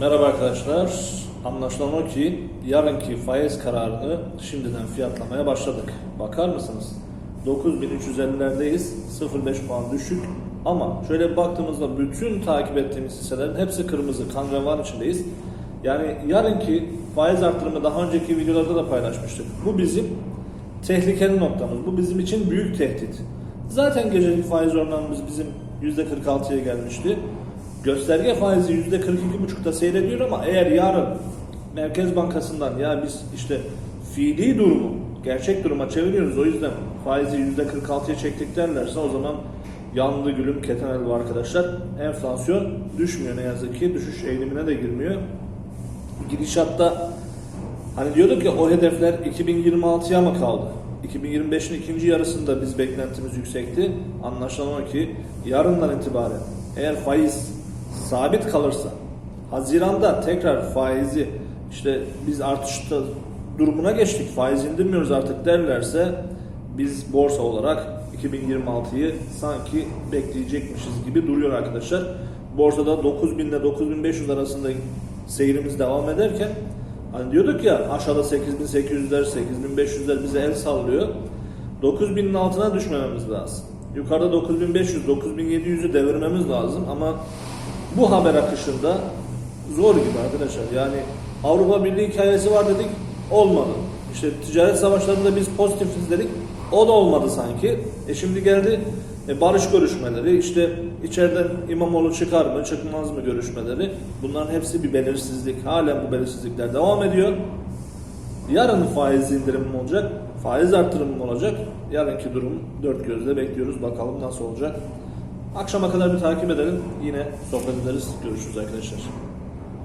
Merhaba arkadaşlar. Anlaşılan o ki yarınki faiz kararını şimdiden fiyatlamaya başladık. Bakar mısınız? 9350'lerdeyiz. 0.5 puan düşük. Ama şöyle baktığımızda bütün takip ettiğimiz hisselerin hepsi kırmızı. Kan revan içindeyiz. Yani yarınki faiz arttırımı daha önceki videolarda da paylaşmıştık. Bu bizim tehlikeli noktamız. Bu bizim için büyük tehdit. Zaten gecelik faiz oranımız bizim %46'ya gelmişti. Gösterge faizi %42,5'ta seyrediyor ama eğer yarın Merkez Bankası'ndan ya biz işte fiili durumu gerçek duruma çeviriyoruz o yüzden faizi %46'ya çektik derlerse o zaman yandı gülüm keten elva arkadaşlar. Enflasyon düşmüyor ne yazık ki. Düşüş eğilimine de girmiyor. Gidişatta Hani diyorduk ya o hedefler 2026'ya mı kaldı? 2025'in ikinci yarısında biz beklentimiz yüksekti. Anlaşılan o ki yarından itibaren eğer faiz sabit kalırsa Haziran'da tekrar faizi işte biz artışta durumuna geçtik faiz indirmiyoruz artık derlerse biz borsa olarak 2026'yı sanki bekleyecekmişiz gibi duruyor arkadaşlar. Borsada 9000 ile 9500 arasında seyrimiz devam ederken Hani diyorduk ya aşağıda 8800'ler, 8500'ler bize el sallıyor. 9000'in altına düşmememiz lazım. Yukarıda 9500, 9700'ü devirmemiz lazım ama bu haber akışında zor gibi arkadaşlar. Yani Avrupa Birliği hikayesi var dedik, olmadı. İşte ticaret savaşlarında biz pozitifiz dedik, o da olmadı sanki. E şimdi geldi e, barış görüşmeleri, işte içeriden İmamoğlu çıkar mı, çıkmaz mı görüşmeleri. Bunların hepsi bir belirsizlik. Halen bu belirsizlikler devam ediyor. Yarın faiz indirimi mi olacak, faiz artırımı mı olacak? Yarınki durum dört gözle bekliyoruz. Bakalım nasıl olacak. Akşama kadar bir takip edelim. Yine sohbet ederiz. Görüşürüz arkadaşlar.